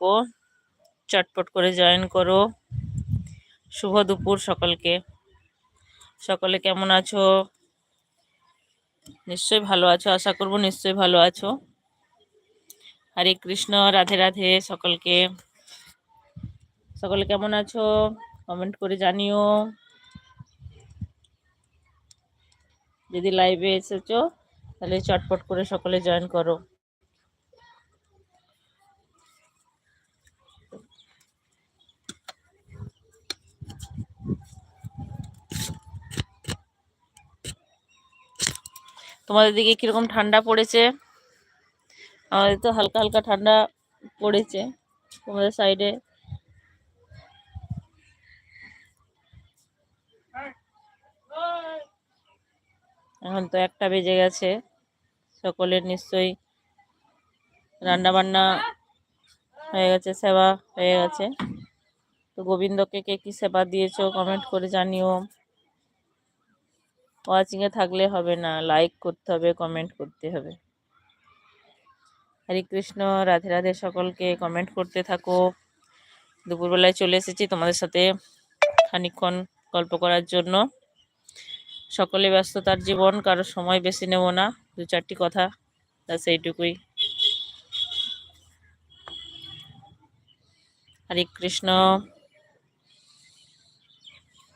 থাকো। চটপট করে জয়েন করো। শুভ দুপুর সকলকে। সকলে কেমন আছো? নিশ্চয়ই ভালো আছো, আশা করব নিশ্চয়ই ভালো আছো। হরে কৃষ্ণ, রাধে রাধে সকলকে। সকলে কেমন আছো? কমেন্ট করে জানিও। যদি লাইভে এসেছ, তাহলে চটপট করে সকলে জয়েন করো। তোমাদের দিকে কীরকম ঠান্ডা পড়েছে? আমাদের তো হালকা হালকা ঠান্ডা পড়েছে তোমাদের সাইডে এখন তো একটা বেজে গেছে, সকলের নিশ্চয়ই রান্না বান্না হয়ে গেছে, সেবা হয়ে গেছে। তো গোবিন্দকে কে কী সেবা দিয়েছ কমেন্ট করে জানিও। ওয়াচিংয়ে থাকলে হবে না। লাইক করতে হবে কমেন্ট করতে হবে। হরে কৃষ্ণ, রাধে রাধে সকলকে কমেন্ট করতে থাকো। দুপুরবেলায় চলে এসেছি তোমাদের সাথে খানিক্ষণ গল্প করার জন্য। সকলে ব্যস্ততার জীবন, কারও সময় বেশি নেব না। দু চারটি কথা তা সেইটুকুই হরে কৃষ্ণ।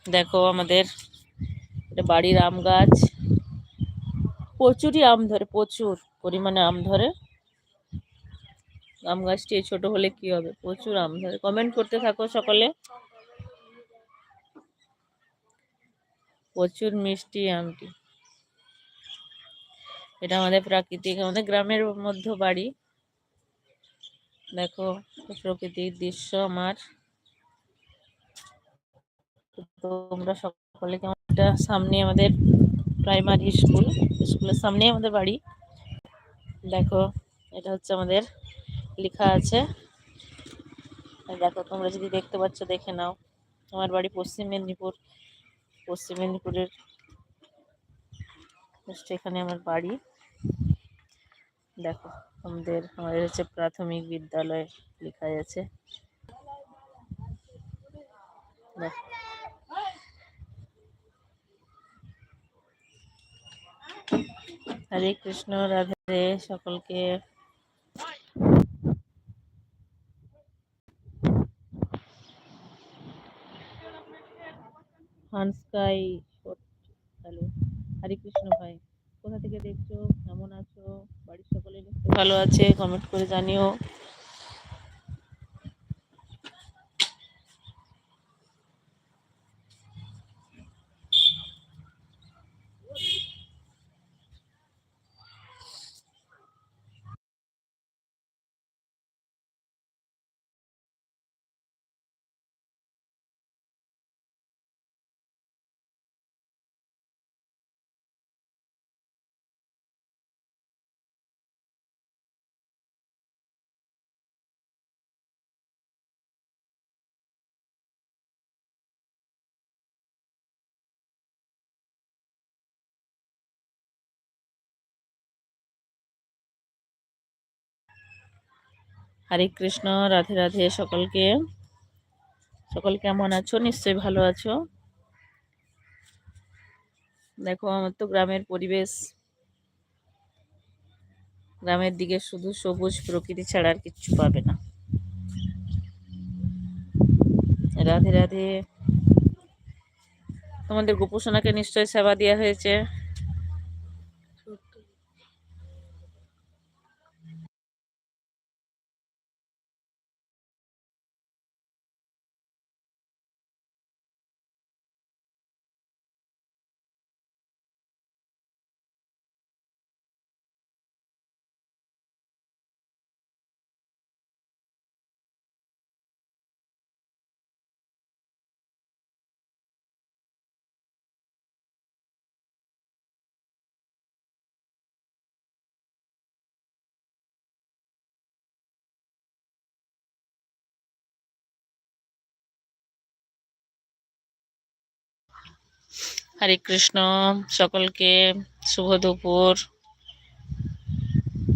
দেখো আমাদের এটা বাড়ির আম গাছ। প্রচুরই আম ধরে, প্রচুর পরিমাণে আম ধরে। আম গাছটি ছোট হলে কি হবে? প্রচুর আম ধরে। কমেন্ট করতে থাকো সকলে। প্রচুর মিষ্টি আমটি। এটা আমাদের প্রাকৃতিক, আমাদের গ্রামের মধ্য বাড়ি। দেখো, প্রকৃতির দৃশ্য আমার। তোমরা সকলে কেমন এটা সামনে আমাদের প্রাইমারি স্কুল স্কুলের সামনে আমাদের বাড়ি। দেখো, এটা হচ্ছে আমাদের লেখা আছে। দেখো, তোমরা যদি দেখতে পাচ্ছ, দেখে নাও। আমার বাড়ি পশ্চিম মেদিনীপুর। পশ্চিম মেদিনীপুরের এখানে আমার বাড়ি। দেখো, আমাদের আমাদের হচ্ছে প্রাথমিক বিদ্যালয় লেখা আছে। দেখো হরে কৃষ্ণ, রাধে সকলকে। হ্যালো, হরে কৃষ্ণ ভাই, কোথা থেকে দেখছ? কেমন আছো? বাড়ির সকলে ভালো আছে কমেন্ট করে জানিও। হরে কৃষ্ণ, রাধে রাধে সকলকে। সকল কেমন আছো? নিশ্চয়ই ভালো আছো। দেখো, আমার তো গ্রামের পরিবেশ। গ্রামের দিকে শুধু সবুজ প্রকৃতি ছাড়া আর কিচ্ছু পাবে না। রাধে রাধে। তোমাদের গোপোষণাকে নিশ্চয় সেবা দেওয়া হয়েছে। হরে কৃষ্ণ, সকলকে শুভ দুপুর।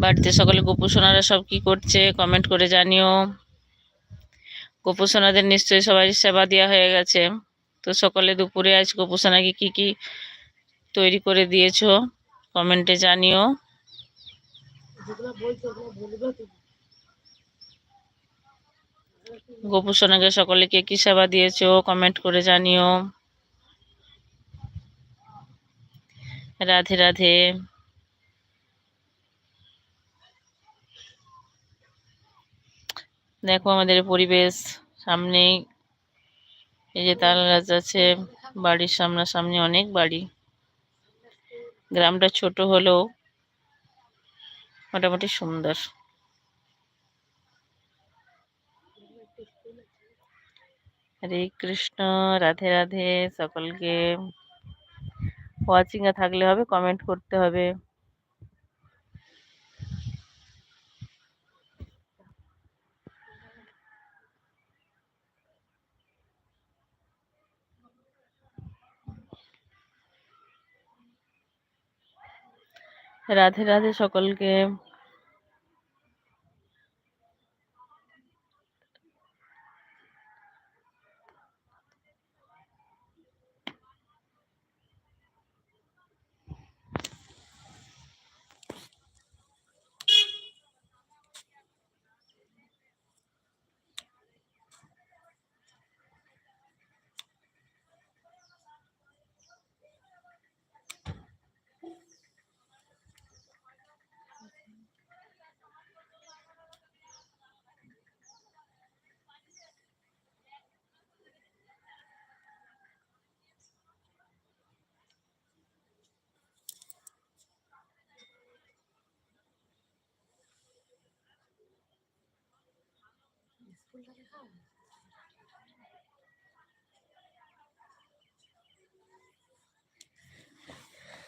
বাড়িতে সকলে গোপোষণারা সব কি করছে কমেন্ট করে জানিও। গোপোষণাদের নিশ্চয়ই সবাই সেবা দেওয়া হয়ে গেছে। তো সকলে দুপুরে আজ গোপোষণাকে কি কি তৈরি করে দিয়েছ কমেন্টে জানিও। গোপোষণাকে সকলে কে কি সেবা দিয়েছ কমেন্ট করে জানিও। রাধে রাধে। দেখো আমাদের পরিবেশ সামনেই এই যে তাল গাছ আছে, বাড়ির সামনাসামনি অনেক বাড়ি। গ্রামটা ছোট হলেও মোটামুটি সুন্দর। হরে কৃষ্ণ, রাধে রাধে সকলকে। ওয়াচিং এ থাকলে হবে কমেন্ট করতে হবে। রাধে রাধে সকলকে।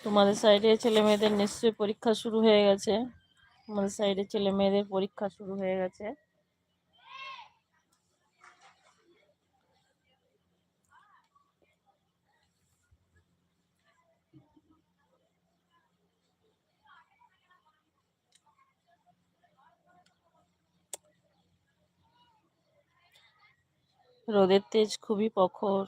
তোমাদের সাইডে ছেলে মেয়েদের নিশ্চয়ই পরীক্ষা শুরু হয়ে গেছে। তোমাদের সাইডে ছেলে মেয়েদের পরীক্ষা শুরু হয়ে গেছে। রোদের তেজ খুবই প্রখর।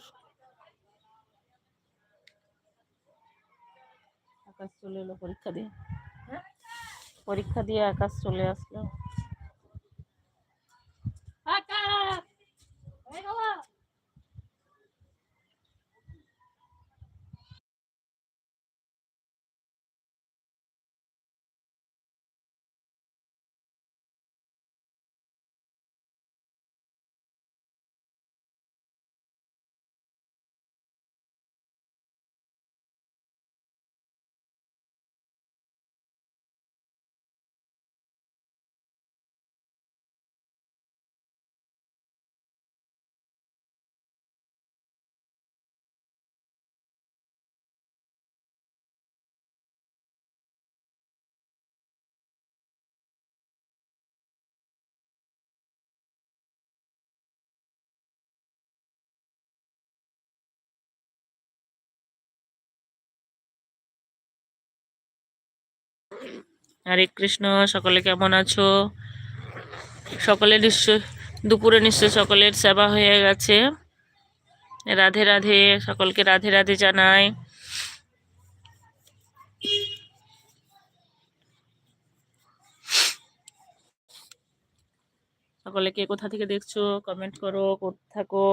আকাশ চলে এলো পরীক্ষা দিয়ে। পরীক্ষা দিয়ে আকাশ চলে আসলো। হরে কৃষ্ণ, সকলে কেমন আছো? সকলে নিশ্চয়, দুপুরে নিশ্চয় সকলের সেবা হয়ে গেছে। রাধে রাধে, সকলকে রাধে রাধে জানাই। সকলে কে কোথা থেকে দেখছ? কমেন্ট করো থাকো?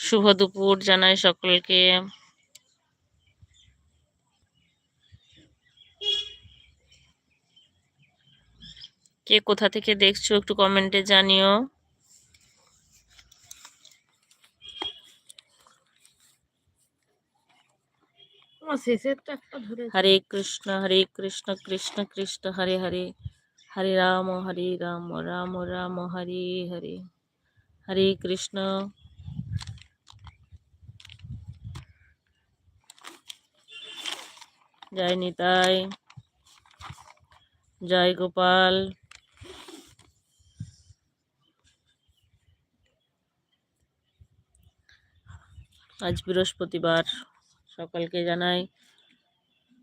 শুভ দুপুর জানাই সকলকে। কে কোথা থেকে দেখছ একটু কমেন্টে জানিও। হরে কৃষ্ণ হরে কৃষ্ণ কৃষ্ণ কৃষ্ণ হরে হরে হরে রাম হরে রাম রাম রাম হরে হরে হরে কৃষ্ণ। জয় নিতাই জয় গোপাল। আজ বৃহস্পতিবার, সকালকে জানাই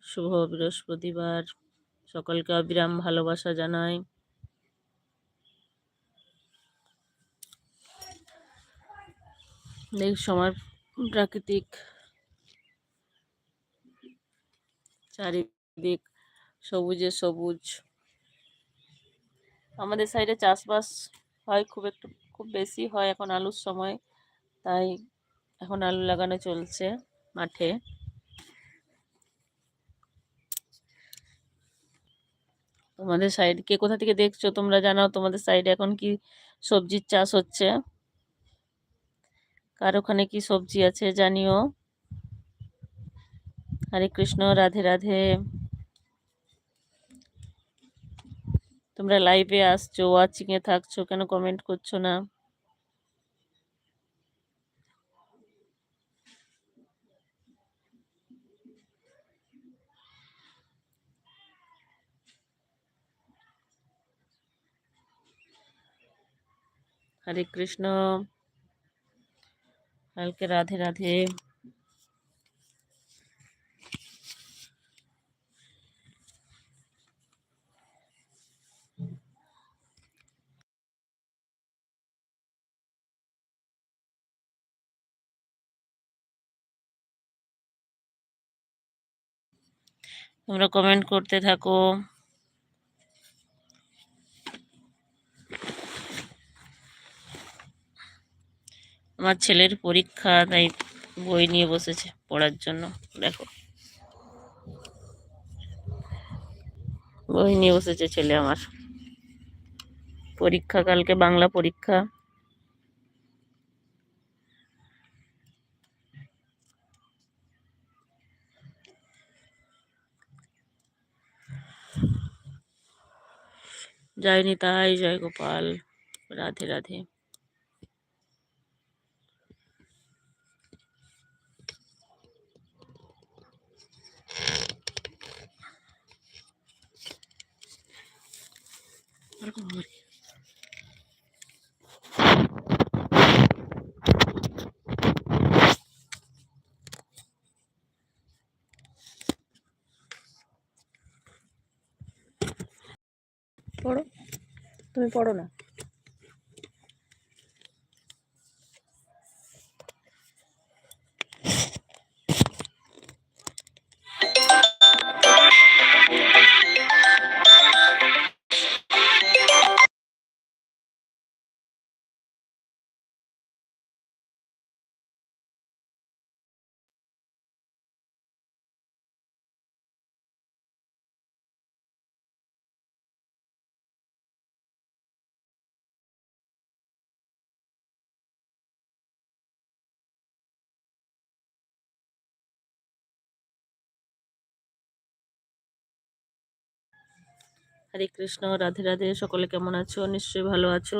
শুভ বৃহস্পতিবার। সকলকে অবিরাম ভালোবাসা জানাই। দেখ সময় প্রাকৃতিক চারিদিক সবুজে সবুজ। আমাদের সাইডে চাষবাস হয় খুব একটু, খুব বেশি হয় এখন আলুর সময়। তাই এখন আলু লাগানো চলছে মাঠে। তোমাদের সাইড কে কোথা থেকে দেখছ? তোমরা জানাও তোমাদের সাইডে এখন কি সবজির চাষ হচ্ছে? কার ওখানে কি সবজি আছে জানিও। হরে কৃষ্ণ, রাধে রাধে। তোমরা লাইভে আসছো ওয়াচিং এ থাকছো, কেন কমেন্ট করছ না? হরে কৃষ্ণ। কালকে রাধে রাধে। তোমরা কমেন্ট করতে থাকো। আমার ছেলের পরীক্ষা, তাই বই নিয়ে বসেছে পড়ার জন্য। দেখো। বই নিয়ে বসেছে ছেলে আমার। পরীক্ষা, কালকে বাংলা পরীক্ষা। জয় নিতাই জয় গোপাল রাধে রাধে পড়ো তুমি পড়ো না হরে কৃষ্ণ রাধে রাধে সকলে কেমন আছো? নিশ্চয়ই ভালো আছো।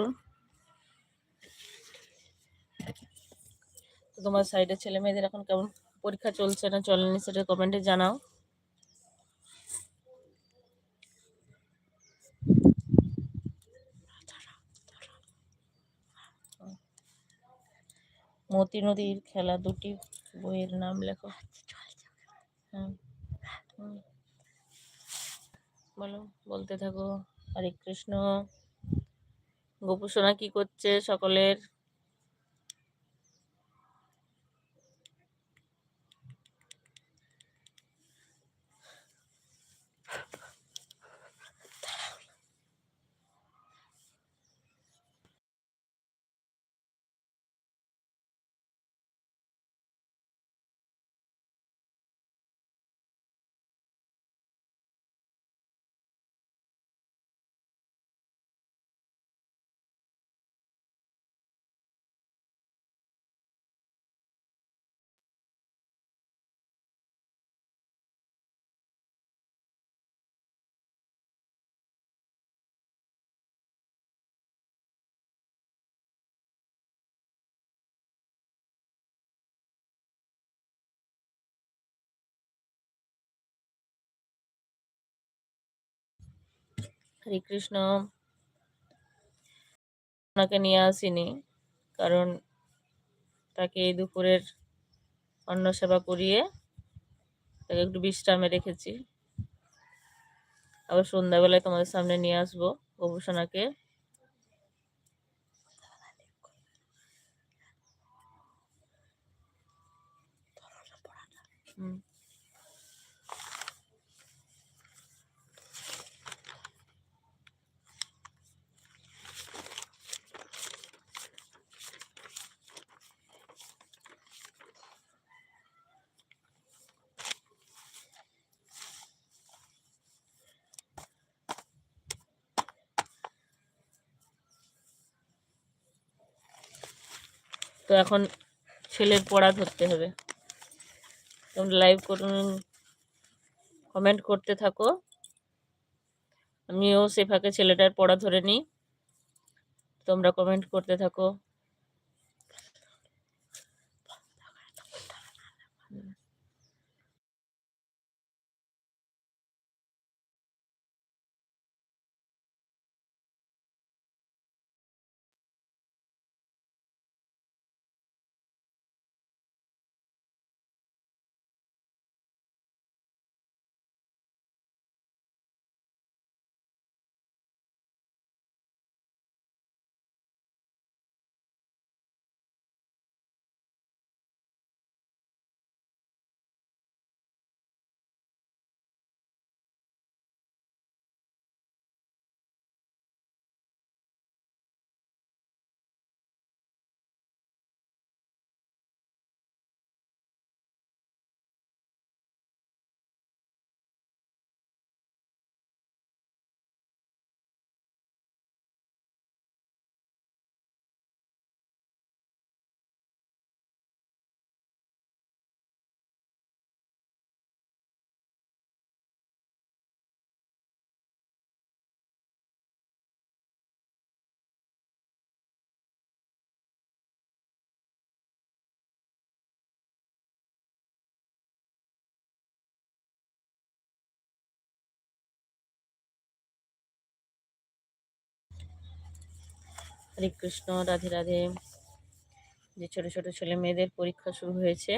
তো তোমার সাইডে ছেলে মেয়েদের এখন কেমন পরীক্ষা চলছে না চলেনি সেটা কমেন্টে জানাও। মতি নদীর খেলা দুটি বইয়ের নাম লেখো। হ্যাঁ। বলো বলতে থাকো। হরে কৃষ্ণ। গোপুসোনা কি করছে সকলের? হরে কৃষ্ণ। ওনাকে নিয়ে আসিনি, কারণ তাকে এই দুপুরের অন্ন সেবা করিয়ে তাকে একটু বিশ্রামে রেখেছি। আবার সন্ধ্যাবেলায় তোমাদের সামনে নিয়ে আসব গবেষণাকে হুম। তো এখন ছেলের পড়া ধরতে হবে। তোমরা লাইভ করুন কমেন্ট করতে থাকো। আমিও সে ফাঁকে ছেলেটার পড়া ধরে নিই। তোমরা কমেন্ট করতে থাকো। হরে কৃষ্ণ রাধে রাধে। যে ছোট ছোট ছেলে মেয়েদের পরীক্ষা শুরু হয়েছে,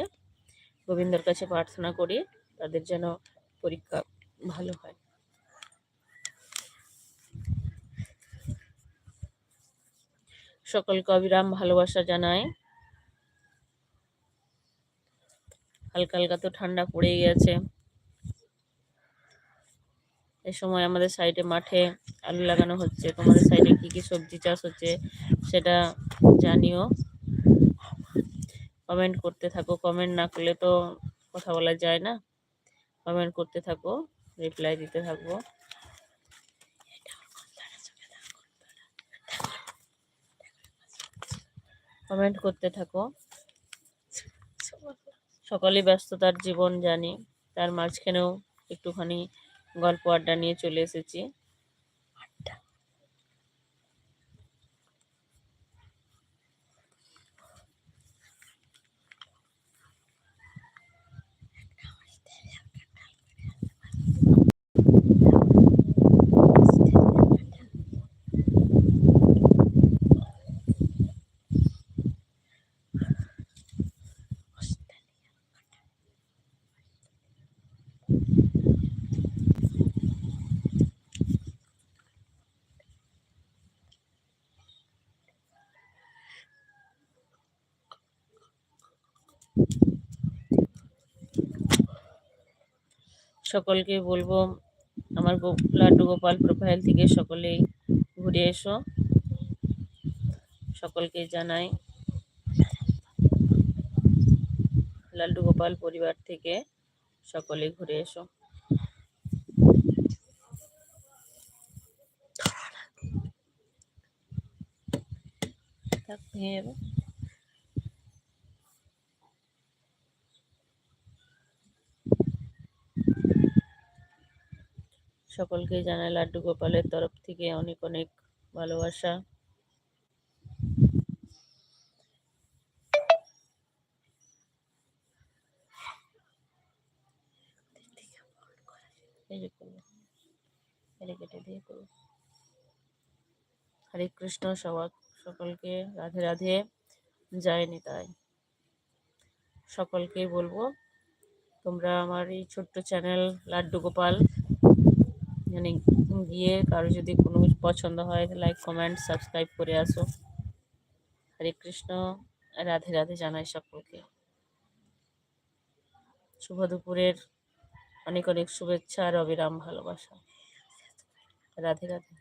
গোবিন্দর কাছে প্রার্থনা করি তাদের যেন পরীক্ষা ভালো হয়। সকলকে অবিরাম ভালোবাসা জানায় হালকা হালকা তো ঠান্ডা পড়েই গেছে। এ সময় আমাদের সাইডে মাঠে আলু লাগানো হচ্ছে। তোমাদের সাইডে কি কি সবজি চাষ হচ্ছে সেটা জানিও। কমেন্ট করতে থাকো। কমেন্ট না করলে তো কথা বলা যায় না। কমেন্ট করতে থাকো রিপ্লাই দিতে থাকব কমেন্ট করতে থাকো। সকলেই ব্যস্ততার জীবন জানি, তার মাঝখানেও একটুখানি গল্প আড্ডা নিয়ে চলে এসেছি। সকলকে বলব আমার লাড্ডু গোপাল প্রোফাইল থেকে সকলেই ঘুরে এসো। সকলকে জানাই লাড্ডু গোপাল পরিবার থেকে সকলে ঘুরে এসো। থাক, ভেঙে সকলকে জানাই লাড্ডু গোপালের তরফ থেকে অনেক অনেক ভালোবাসা। হরে কৃষ্ণ, সবাক সকলকে রাধে রাধে। যায়নি তাই সকলকেই বলব, তোমরা আমার এই ছোট্ট চ্যানেল লাড্ডু গোপাল মানে গিয়ে কারও যদি কোনো কিছু পছন্দ হয় লাইক কমেন্ট সাবস্ক্রাইব করে আসো। হরে কৃষ্ণ, রাধে রাধে জানাই সকলকে। শুভ দুপুরের অনেক অনেক শুভেচ্ছা আর অবিরাম ভালোবাসা। রাধে রাধে।